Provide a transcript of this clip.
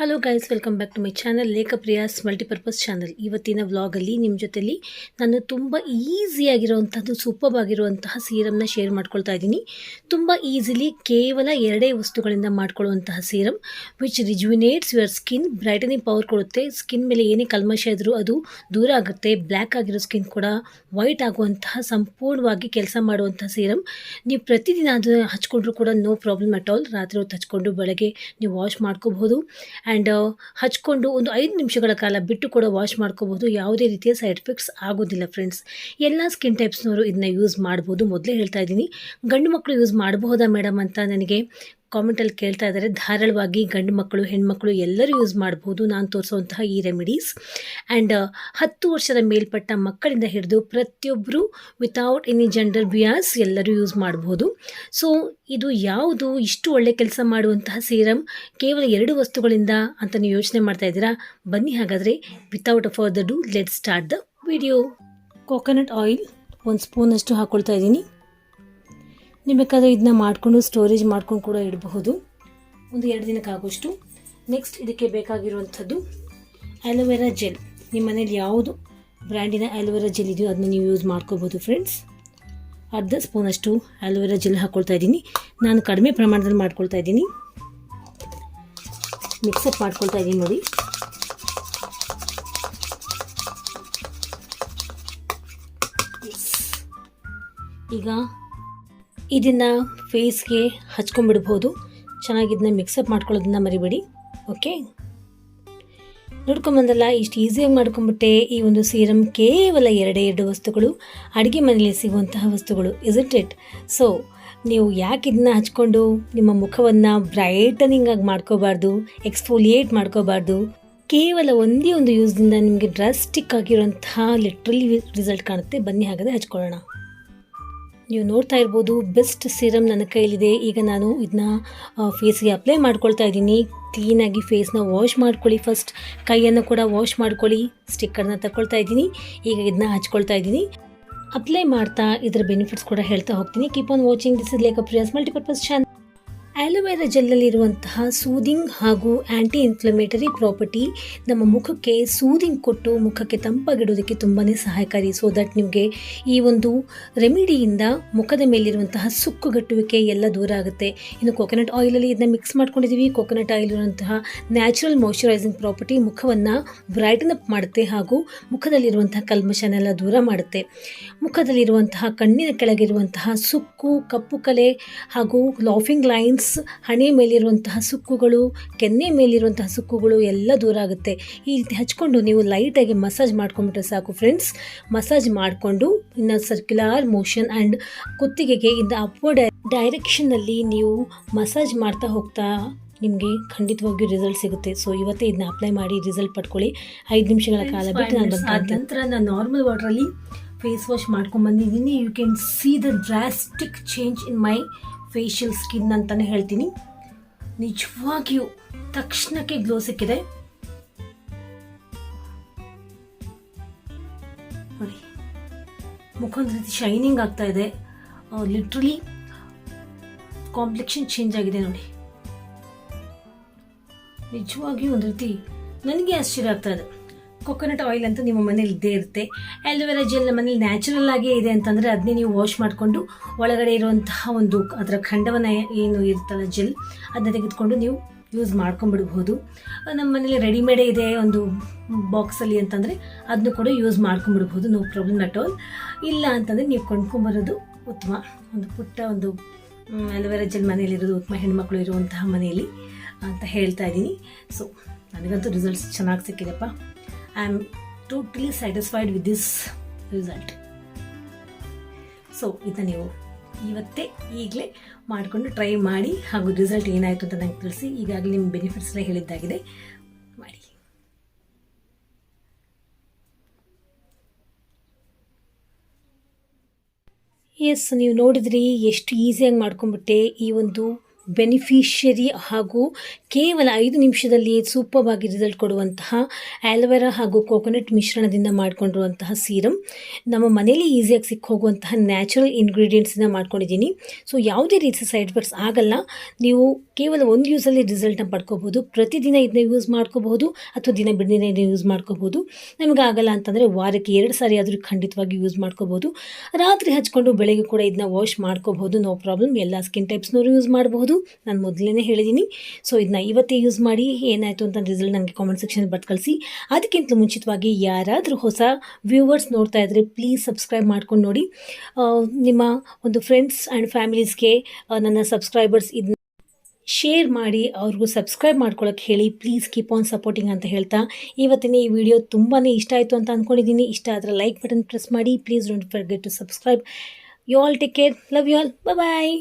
Hello guys welcome back to my channel Lekhapriya's multipurpose channel ಇವತ್ತಿನ ವ್ಲಾಗಲ್ಲಿ ನಿಮ್ಮ ಜೊತೆಲಿ ನಾನು ತುಂಬ ಈಸಿಯಾಗಿರುವಂಥದ್ದು ಸೂಪರ್ ಆಗಿರುವಂತಹ ಸೀರಮ್ನ ಶೇರ್ ಮಾಡ್ಕೊಳ್ತಾ ಇದ್ದೀನಿ. ತುಂಬ ಈಸಿಲಿ ಕೇವಲ ಎರಡೇ ವಸ್ತುಗಳಿಂದ ಮಾಡ್ಕೊಳ್ಳುವಂತಹ serum which rejuvenates your skin brightening power ಕೊಡುತ್ತೆ. ಸ್ಕಿನ್ ಮೇಲೆ ಏನೇ ಕಲ್ಮಶ ಇದ್ರೂ ಅದು ದೂರ ಆಗುತ್ತೆ. ಬ್ಲ್ಯಾಕ್ ಆಗಿರೋ ಸ್ಕಿನ್ ಕೂಡ ವೈಟ್ ಆಗುವಂತಹ, ಸಂಪೂರ್ಣವಾಗಿ ಕೆಲಸ ಮಾಡುವಂತಹ ಸೀರಮ್ ನೀವು ಪ್ರತಿದಿನ ಅದು ಹಚ್ಕೊಂಡ್ರೂ ಕೂಡ ನೋ ಪ್ರಾಬ್ಲಮ್ ಅಟ್ ಆಲ್ ರಾತ್ರಿ ಹೊತ್ತು ಹಚ್ಕೊಂಡು ಬೆಳಗ್ಗೆ ನೀವು ವಾಶ್ ಮಾಡ್ಕೋಬಹುದು. ಆ್ಯಂಡ್ ಹಚ್ಕೊಂಡು ಒಂದು ಐದು ನಿಮಿಷಗಳ ಕಾಲ ಬಿಟ್ಟು ಕೂಡ ವಾಶ್ ಮಾಡ್ಕೋಬೋದು ಯಾವುದೇ ರೀತಿಯ ಸೈಡ್ ಎಫೆಕ್ಟ್ಸ್ ಆಗೋದಿಲ್ಲ ಫ್ರೆಂಡ್ಸ್. ಎಲ್ಲ ಸ್ಕಿನ್ ಟೈಪ್ಸ್ನವರು ಇದನ್ನ ಯೂಸ್ ಮಾಡ್ಬೋದು. ಮೊದಲೇ ಹೇಳ್ತಾ ಇದ್ದೀನಿ. ಗಂಡು ಮಕ್ಕಳು ಯೂಸ್ ಮಾಡಬಹುದಾ ಮೇಡಮ್ ಅಂತ ನನಗೆ ಕಾಮೆಂಟಲ್ಲಿ ಕೇಳ್ತಾ ಇದ್ದಾರೆ, ಧಾರಾಳವಾಗಿ ಗಂಡು ಮಕ್ಕಳು ಹೆಣ್ಮಕ್ಳು ಎಲ್ಲರೂ ಯೂಸ್ ಮಾಡ್ಬೋದು. ನಾನು ತೋರಿಸುವಂತಹ ಈ ರೆಮಿಡೀಸ್ ಆ್ಯಂಡ್ ಹತ್ತು ವರ್ಷದ ಮೇಲ್ಪಟ್ಟ ಮಕ್ಕಳಿಂದ ಹಿಡಿದು ಪ್ರತಿಯೊಬ್ಬರು ವಿತೌಟ್ ಎನಿ ಜೆಂಡರ್ ಬಿಯಾಸ್ ಎಲ್ಲರೂ ಯೂಸ್ ಮಾಡ್ಬೋದು. ಸೊ ಇದು ಯಾವುದು ಇಷ್ಟು ಒಳ್ಳೆ ಕೆಲಸ ಮಾಡುವಂತಹ ಸೀರಮ್ ಕೇವಲ ಎರಡು ವಸ್ತುಗಳಿಂದ ಅಂತ ನೀವು ಯೋಚನೆ ಮಾಡ್ತಾ ಇದ್ದೀರಾ? ಬನ್ನಿ ಹಾಗಾದರೆ without a further do let start the video coconut oil ಒಂದು ಸ್ಪೂನಷ್ಟು ಹಾಕ್ಕೊಳ್ತಾ ಇದ್ದೀನಿ. ನೀವು ಬೇಕಾದರೆ ಇದನ್ನ ಮಾಡಿಕೊಂಡು ಸ್ಟೋರೇಜ್ ಮಾಡ್ಕೊಂಡು ಕೂಡ ಇಡಬಹುದು. ಒಂದು ಎರಡು ದಿನಕ್ಕಾಗೋಷ್ಟು ನೆಕ್ಸ್ಟ್ ಇದಕ್ಕೆ ಬೇಕಾಗಿರುವಂಥದ್ದು ಆ್ಯಲೋವೆರಾ ಜೆಲ್ ನಿಮ್ಮ ಮನೇಲಿ ಯಾವುದು ಬ್ರ್ಯಾಂಡಿನ ಆ್ಯಲೋವೆರಾ ಜೆಲ್ ಇದೆಯೋ ಅದನ್ನ ನೀವು ಯೂಸ್ ಮಾಡ್ಕೋಬೋದು ಫ್ರೆಂಡ್ಸ್ ಅರ್ಧ ಸ್ಪೂನಷ್ಟು ಆ್ಯಲೋವೆರಾ ಜೆಲ್ ಹಾಕ್ಕೊಳ್ತಾ ಇದ್ದೀನಿ. ನಾನು ಕಡಿಮೆ ಪ್ರಮಾಣದಲ್ಲಿ ಮಾಡ್ಕೊಳ್ತಾ ಇದ್ದೀನಿ. ಮಿಕ್ಸಪ್ ಮಾಡ್ಕೊಳ್ತಾ ಇದ್ದೀನಿ ನೋಡಿ. ಈಗ ಇದನ್ನು ಫೇಸ್ಗೆ ಹಚ್ಕೊಂಡ್ಬಿಡ್ಬೋದು. ಚೆನ್ನಾಗಿ ಇದನ್ನ ಮಿಕ್ಸಪ್ ಮಾಡ್ಕೊಳ್ಳೋದನ್ನ ಮರಿಬೇಡಿ. ಓಕೆ ನೋಡ್ಕೊಂಬಂದಲ್ಲ, ಇಷ್ಟು ಈಸಿಯಾಗಿ ಮಾಡ್ಕೊಂಬಿಟ್ಟೆ ಈ ಒಂದು ಸೀರಮ್ ಕೇವಲ ಎರಡೇ ಎರಡು ವಸ್ತುಗಳು. ಅಡುಗೆ ಮನೆಯಲ್ಲಿ ಸಿಗುವಂತಹ ವಸ್ತುಗಳು ಇಸ್ ಇಟ್ ಸೊ ನೀವು ಯಾಕೆ ಇದನ್ನ ಹಚ್ಕೊಂಡು ನಿಮ್ಮ ಮುಖವನ್ನು ಬ್ರೈಟನಿಂಗ್ ಆಗಿ ಮಾಡ್ಕೋಬಾರ್ದು ಎಕ್ಸ್ಫೋಲಿಯೇಟ್ ಮಾಡ್ಕೋಬಾರ್ದು, ಕೇವಲ ಒಂದೇ ಒಂದು ಯೂಸ್ದಿಂದ ನಿಮಗೆ ಡ್ರಾಸ್ಟಿಕ್ ಆಗಿರುವಂತಹ ಲಿಟ್ರಲಿ ರಿಸಲ್ಟ್ ಕಾಣುತ್ತೆ. ಬನ್ನಿ ಹಾಗಾದರೆ ಹಚ್ಕೊಳ್ಳೋಣ. ನೀವು ನೋಡ್ತಾ ಇರ್ಬೋದು ಬೆಸ್ಟ್ ಸಿರಮ್ ನನ್ನ ಕೈಲಿದೆ. ಈಗ ನಾನು ಇದನ್ನ ಫೇಸ್ಗೆ ಅಪ್ಲೈ ಮಾಡ್ಕೊಳ್ತಾ ಇದ್ದೀನಿ. ಕ್ಲೀನಾಗಿ ಫೇಸ್ನ ವಾಶ್ ಮಾಡ್ಕೊಳ್ಳಿ ಫಸ್ಟ್ ಕೈಯನ್ನು ಕೂಡ ವಾಶ್ ಮಾಡ್ಕೊಳ್ಳಿ. ಸ್ಟಿಕ್ಕರ್ನ ತಗೊಳ್ತಾ ಇದ್ದೀನಿ. ಈಗ ಇದನ್ನ ಹಚ್ಕೊಳ್ತಾ ಇದ್ದೀನಿ. ಅಪ್ಲೈ ಮಾಡ್ತಾ ಇದರ ಬೆನಿಫಿಟ್ಸ್ ಕೂಡ ಹೇಳ್ತಾ ಹೋಗ್ತೀನಿ. Keep on watching this is Lekha Priya's multipurpose channel aloe vera ಜೆಲ್ಲಲ್ಲಿರುವಂತಹ soothing ಹಾಗೂ ಆ್ಯಂಟಿ ಇನ್ಫ್ಲಮೇಟರಿ ಪ್ರಾಪರ್ಟಿ ನಮ್ಮ ಮುಖಕ್ಕೆ ಸೂದಿಂಗ್ ಕೊಟ್ಟು ಮುಖಕ್ಕೆ ತಂಪಾಗಿಡೋದಕ್ಕೆ ತುಂಬಾ ಸಹಾಯಕಾರಿ. ಸೊ ದಟ್ ನಿಮಗೆ ಈ ಒಂದು ರೆಮಿಡಿಯಿಂದ ಮುಖದ ಮೇಲಿರುವಂತಹ ಸುಕ್ಕುಗಟ್ಟುವಿಕೆ ಎಲ್ಲ ದೂರ ಆಗುತ್ತೆ. ಇನ್ನು ಕೊಕೊನಟ್ ಆಯಿಲಲ್ಲಿ ಇದನ್ನ ಮಿಕ್ಸ್ ಮಾಡ್ಕೊಂಡಿದ್ದೀವಿ ಕೊಕೊನಟ್ ಆಯಿಲ್ ಇರುವಂತಹ ನ್ಯಾಚುರಲ್ ಮಾಯಿಶ್ಚರೈಸಿಂಗ್ ಪ್ರಾಪರ್ಟಿ ಮುಖವನ್ನು ಬ್ರೈಟನ್ ಅಪ್ ಮಾಡುತ್ತೆ ಹಾಗೂ ಮುಖದಲ್ಲಿರುವಂತಹ ಕಲ್ಮಶನೆಲ್ಲ ದೂರ ಮಾಡುತ್ತೆ. ಮುಖದಲ್ಲಿರುವಂತಹ ಕಣ್ಣಿನ ಕೆಳಗಿರುವಂತಹ ಸುಕ್ಕು, ಕಪ್ಪು ಕಲೆ ಹಾಗೂ ಲಾಫಿಂಗ್ ಲೈನ್ಸ್ ಹಣೆ ಮೇಲಿರುವಂತಹ ಸುಕ್ಕುಗಳು ಕೆನ್ನೆ ಮೇಲಿರುವಂತಹ ಸುಕ್ಕುಗಳು ಎಲ್ಲ ದೂರ ಆಗುತ್ತೆ. ಈ ರೀತಿ ಹಚ್ಕೊಂಡು ನೀವು ಲೈಟಾಗಿ ಮಸಾಜ್ ಮಾಡ್ಕೊಂಡ್ಬಿಟ್ರೆ ಸಾಕು ಫ್ರೆಂಡ್ಸ್ ಮಸಾಜ್ ಮಾಡಿಕೊಂಡು ಇನ್ನು ಸರ್ಕ್ಯುಲರ್ ಮೋಷನ್ ಆ್ಯಂಡ್ ಕುತ್ತಿಗೆಗೆ ಇಂದ ಅಪ್ವರ್ಡ್ ಡೈರೆಕ್ಷನ್ನಲ್ಲಿ ನೀವು ಮಸಾಜ್ ಮಾಡ್ತಾ ಹೋಗ್ತಾ ನಿಮಗೆ ಖಂಡಿತವಾಗಿಯೂ ರಿಸಲ್ಟ್ ಸಿಗುತ್ತೆ. ಸೊ ಇವತ್ತೇ ಇದನ್ನ ಅಪ್ಲೈ ಮಾಡಿ ರಿಸಲ್ಟ್ ಪಡ್ಕೊಳ್ಳಿ. ಐದು ನಿಮಿಷಗಳ ಕಾಲ ಬಿಟ್ಟು ನಾನು ಆದ ನಂತರ ನಾನು ನಾರ್ಮಲ್ ವಾಟ್ರಲ್ಲಿ face wash ಮಾಡ್ಕೊಂಬಂದಿದ್ದೀನಿ you can see the drastic change in my facial skin ಅಂತಲೇ ಹೇಳ್ತೀನಿ. ನಿಜವಾಗಿಯೂ ತಕ್ಷಣಕ್ಕೆ ಗ್ಲೋ ಸಿಕ್ಕಿದೆ. ನೋಡಿ ಮುಖ ಒಂದು ರೀತಿ ಶೈನಿಂಗ್ ಆಗ್ತಾ ಇದೆ. ಲಿಟ್ರಲಿ ಕಾಂಪ್ಲೆಕ್ಷನ್ ಚೇಂಜ್ ಆಗಿದೆ ನೋಡಿ. ನಿಜವಾಗಿಯೂ ಒಂದು ರೀತಿ ನನಗೆ ಆಶ್ಚರ್ಯ ಆಗ್ತಾ ಇದೆ. ಕೊಕೊನಟ್ ಆಯಿಲ್ ಅಂತ ನಿಮ್ಮ ಮನೇಲಿ ಇದ್ದೇ ಇರುತ್ತೆ. ಆ್ಯಲೋವೆರಾ ಜೆಲ್ ಮನೇಲಿ ನ್ಯಾಚುರಲ್ ಆಗೇ ಇದೆ ಅಂತಂದರೆ ಅದನ್ನೇ ನೀವು ವಾಶ್ ಮಾಡಿಕೊಂಡು ಒಳಗಡೆ ಇರುವಂತಹ ಒಂದು ಅದರ ಖಂಡವನ್ನು ಏನು ಇರುತ್ತಲ್ಲ ಜೆಲ್, ಅದನ್ನ ತೆಗೆದುಕೊಂಡು ನೀವು ಯೂಸ್ ಮಾಡ್ಕೊಂಬಿಡ್ಬೋದು ನಮ್ಮ ಮನೇಲಿ ರೆಡಿಮೇಡೇ ಇದೆ ಒಂದು ಬಾಕ್ಸಲ್ಲಿ ಅಂತಂದರೆ ಅದನ್ನು ಕೂಡ ಯೂಸ್ ಮಾಡ್ಕೊಂಬಿಡ್ಬೋದು ನೋ ಪ್ರಾಬ್ಲಮ್ ಅಟ್ ಆಲ್. ಇಲ್ಲ ಅಂತಂದರೆ ನೀವು ಕೊಂಡ್ಕೊಂಬರೋದು ಉತ್ತಮ. ಒಂದು ಪುಟ್ಟ ಒಂದು ಅಲೋವೆರಾ ಜೆಲ್ ಮನೆಯಲ್ಲಿರೋದು ಉತ್ತಮ ಹೆಣ್ಮಕ್ಳು ಇರುವಂತಹ ಮನೆಯಲ್ಲಿ ಅಂತ ಹೇಳ್ತಾ ಇದ್ದೀನಿ. ಸೊ ನನಗಂತೂ ರಿಸಲ್ಟ್ಸ್ ಚೆನ್ನಾಗಿ ಸಿಕ್ಕಿದೆಪ್ಪ. I am totally satisfied with this result so ಇದನ್ನ ನೀವು ಇವತ್ತೇ ಈಗಲೇ ಮಾಡಿಕೊಂಡು ಟ್ರೈ ಮಾಡಿ, ಹಾಗೂ ರಿಸಲ್ಟ್ ಏನಾಯಿತು ಅಂತ ನಂಗೆ ತಿಳಿಸಿ ಈಗಾಗಲೇ ನಿಮ್ಮ ಬೆನಿಫಿಟ್ಸ್ ಹೇಳಿದ್ದಾಗಿದೆ. ಮಾಡಿ. ಎಸ್ ನೀವು ನೋಡಿದ್ರಿ, ಎಷ್ಟು ಈಸಿಯಾಗಿ ಮಾಡ್ಕೊಂಬಿಟ್ಟೆ ಈ ಒಂದು ಬೆನಿಫಿಷಿಯರಿ ಹಾಗೂ ಕೇವಲ ಐದು ನಿಮಿಷದಲ್ಲಿ ಸೂಪವಾಗಿ ರಿಸಲ್ಟ್ ಕೊಡುವಂತಹ ಆ್ಯಲೋವೆರಾ ಹಾಗೂ ಕೋಕೋನಟ್ ಮಿಶ್ರಣದಿಂದ ಮಾಡಿಕೊಂಡಿರುವಂತಹ ಸೀರಮ್ ನಮ್ಮ ಮನೇಲಿ ಈಸಿಯಾಗಿ ಸಿಕ್ಕೋಗುವಂತಹ ನ್ಯಾಚುರಲ್ ಇಂಗ್ರೀಡಿಯೆಂಟ್ಸಿಂದ ಮಾಡ್ಕೊಂಡಿದ್ದೀನಿ. ಸೊ ಯಾವುದೇ ರೀತಿಯ ಸೈಡ್ ಎಫೆಕ್ಟ್ಸ್ ಆಗಲ್ಲ. ನೀವು ಕೇವಲ ಒಂದು ಯೂಸಲ್ಲಿ ರಿಸಲ್ಟ್ನ ಪಡ್ಕೋಬೋದು ಪ್ರತಿದಿನ ಇದನ್ನ ಯೂಸ್ ಮಾಡ್ಕೋಬಹುದು ಅಥವಾ ದಿನ ಬಿಡದಿನ ಇದನ್ನ ಯೂಸ್ ಮಾಡ್ಕೋಬೋದು ನಮಗೆ ಆಗಲ್ಲ ಅಂತಂದರೆ ವಾರಕ್ಕೆ ಎರಡು ಸಾರಿ ಆದರೂ ಖಂಡಿತವಾಗಿ ಯೂಸ್ ಮಾಡ್ಕೋಬೋದು ರಾತ್ರಿ ಹಚ್ಕೊಂಡು ಬೆಳಗ್ಗೆ ಕೂಡ ಇದನ್ನ ವಾಶ್ ಮಾಡ್ಕೋಬಹುದು. ನೋ ಪ್ರಾಬ್ಲಮ್ ಎಲ್ಲ ಸ್ಕಿನ್ ಟೈಪ್ಸ್ನವರು ಯೂಸ್ ಮಾಡಬಹುದು. ನಾನು ಮೊದಲೇ ಹೇಳಿದ್ದೀನಿ ಸೊ ಇದನ್ನ ಇವತ್ತೇ ಯೂಸ್ ಮಾಡಿ ಏನಾಯಿತು ಅಂತ ರಿಸಲ್ಟ್ ನನಗೆ ಕಾಮೆಂಟ್ ಸೆಕ್ಷನ್ ಬರ್ದು ಕಳಿಸಿ ಅದಕ್ಕಿಂತ ಮುಂಚಿತವಾಗಿ ಯಾರಾದರೂ ಹೊಸ ವ್ಯೂವರ್ಸ್ ನೋಡ್ತಾ ಇದ್ದರೆ ಪ್ಲೀಸ್ ಸಬ್ಸ್ಕ್ರೈಬ್ ಮಾಡ್ಕೊಂಡು ನೋಡಿ. ನಿಮ್ಮ ಒಂದು ಫ್ರೆಂಡ್ಸ್ ಆ್ಯಂಡ್ ಫ್ಯಾಮಿಲೀಸ್ಗೆ ನನ್ನ ಸಬ್ಸ್ಕ್ರೈಬರ್ಸ್ ಇದನ್ನ ಶೇರ್ ಮಾಡಿ, ಅವ್ರಿಗೂ ಸಬ್ಸ್ಕ್ರೈಬ್ ಮಾಡ್ಕೊಳ್ಳೋಕೆ ಹೇಳಿ ಪ್ಲೀಸ್ ಕೀಪ್ ಆನ್ ಸಪೋರ್ಟಿಂಗ್ ಅಂತ ಹೇಳ್ತಾ. ಇವತ್ತಿನ ಈ ವಿಡಿಯೋ ತುಂಬಾ ಇಷ್ಟ ಆಯಿತು ಅಂತ ಅಂದ್ಕೊಂಡಿದ್ದೀನಿ ಇಷ್ಟ ಆದರೆ ಲೈಕ್ ಬಟನ್ ಪ್ರೆಸ್ ಮಾಡಿ please don't forget to subscribe you all take care love you all bye